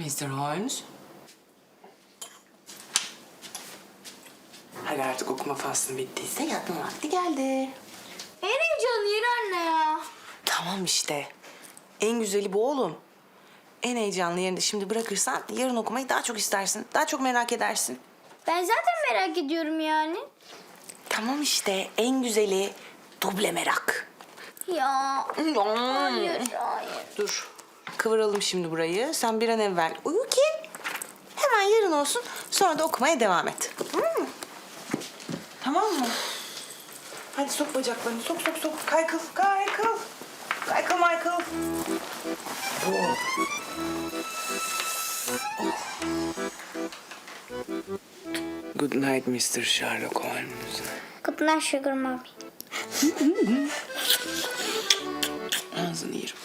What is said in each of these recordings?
Mr. Holmes. Hadi artık okuma faslın bittiyse yatma vakti geldi. En heyecanlı yeri anne ya. Tamam işte. En güzeli bu oğlum. En heyecanlı yerini şimdi bırakırsan yarın okumayı daha çok istersin. Daha çok merak edersin. Ben zaten merak ediyorum yani. Tamam işte en güzeli duble merak. Ya hayır hayır. Dur. Kıvıralım şimdi burayı. Sen bir an evvel uyu ki hemen yarın olsun. Sonra da okumaya devam et. Tamam mı? Tamam mı? Hadi sok bacaklarını. Sok sok sok. Kaykıl. Kaykıl. Kaykıl Michael. Oh. Good night Mr. Sherlock Holmes. Good night sugar mommy. Ağzını yerim.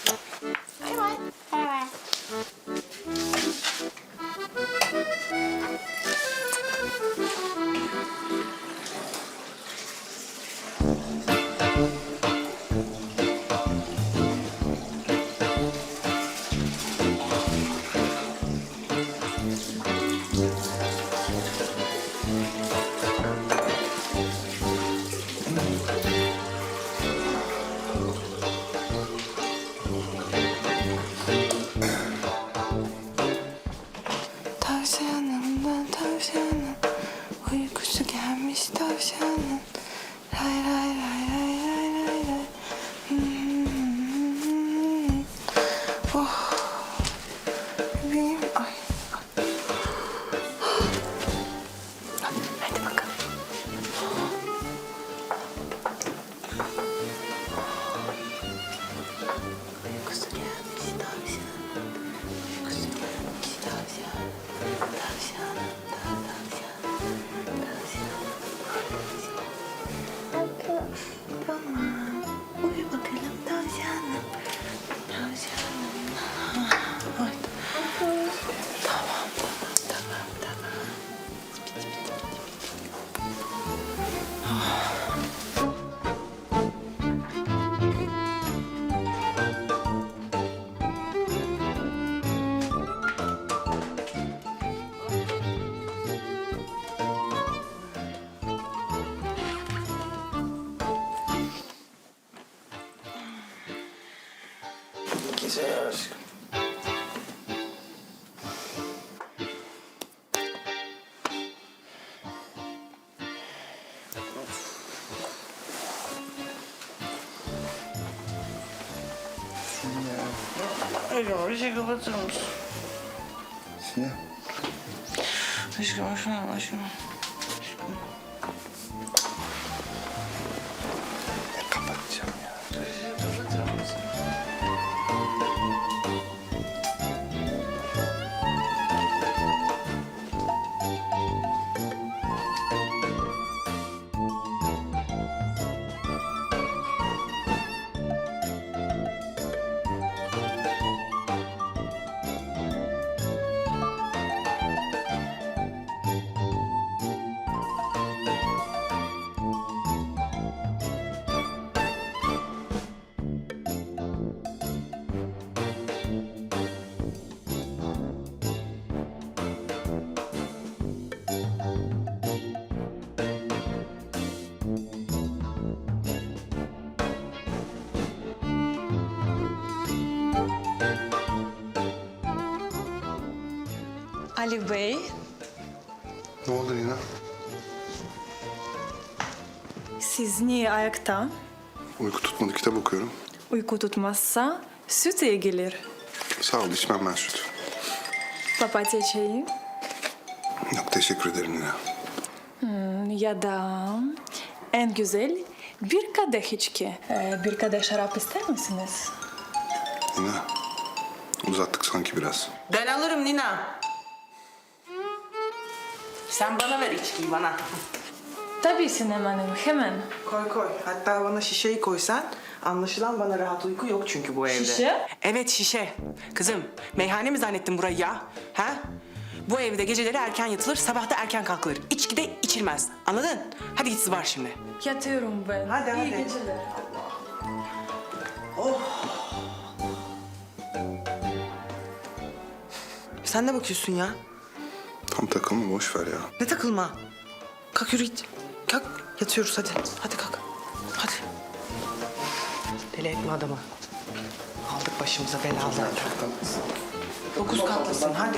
Uykusu gelmiş tavşanım Uykusu gelmiş tavşanım Tavşanım Aşkım bir şey kapatır mısın? Sinem. Aşkım aşkım aşkım. Ali Bey, Ne oldu Nina? siz niye ayakta? Uyku tutmadı kitap okuyorum. Uyku tutmazsa süt iyi gelir. Sağ ol içmem ben süt. Papatya çayı Yok teşekkür ederim Nina. ya da en güzel bir kadeh içki. Ee, bir kadeh şarap ister misiniz? Nina uzattık sanki biraz. Ben alırım Nina. Sen bana ver içkiyi bana. Tabii Sinem Hanım, hemen. Koy koy. Hatta bana şişeyi koysan. Anlaşılan bana rahat uyku yok çünkü bu evde. Şişe? Evet şişe. Kızım meyhane mi zannettin burayı ya? Ha? Bu evde geceleri erken yatılır, sabah da erken kalkılır. İçki de içilmez. Anladın? Hadi git var şimdi. Yatıyorum ben. Hadi, İyi hadi. geceler. Sen ne bakıyorsun ya? Tam takılma boş ver ya. Ne takılma? Kalk yürü git. Kalk yatıyoruz hadi. Hadi kalk. Hadi. Deli etme adamı. Aldık başımıza belaları. Dokuz katlısın hadi.